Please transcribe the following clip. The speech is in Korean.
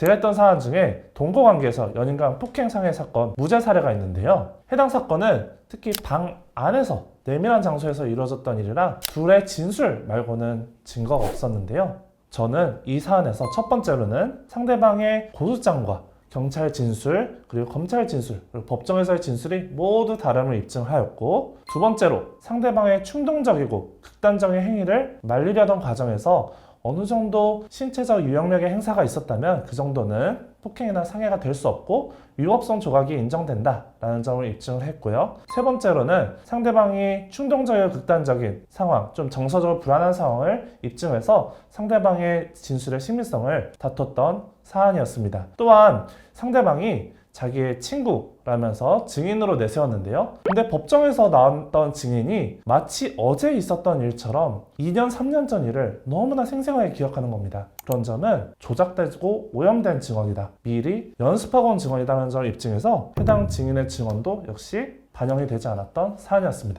제기했던 사안 중에 동거 관계에서 연인 간 폭행 상해 사건 무죄 사례가 있는데요. 해당 사건은 특히 방 안에서 내밀한 장소에서 이루어졌던 일이라 둘의 진술 말고는 증거가 없었는데요. 저는 이 사안에서 첫 번째로는 상대방의 고소장과 경찰 진술 그리고 검찰 진술 그리고 법정에서의 진술이 모두 다름을 입증하였고 두 번째로 상대방의 충동적이고 극단적인 행위를 말리려던 과정에서 어느 정도 신체적 유형력의 행사가 있었다면 그 정도는 폭행이나 상해가 될 수 없고 위법성 조각이 인정된다라는 점을 입증을 했고요. 세 번째로는 상대방이 충동적이고 극단적인 상황, 좀 정서적으로 불안한 상황을 입증해서 상대방의 진술의 신빙성을 다퉜던 사안이었습니다. 또한 상대방이 자기의 친구라면서 증인으로 내세웠는데요. 근데 법정에서 나왔던 증인이 마치 어제 있었던 일처럼 2년, 3년 전 일을 너무나 생생하게 기억하는 겁니다. 그런 점은 조작되고 오염된 증언이다. 미리 연습하고 온 증언이라는 점을 입증해서 해당 증인의 증언도 역시 반영이 되지 않았던 사안이었습니다.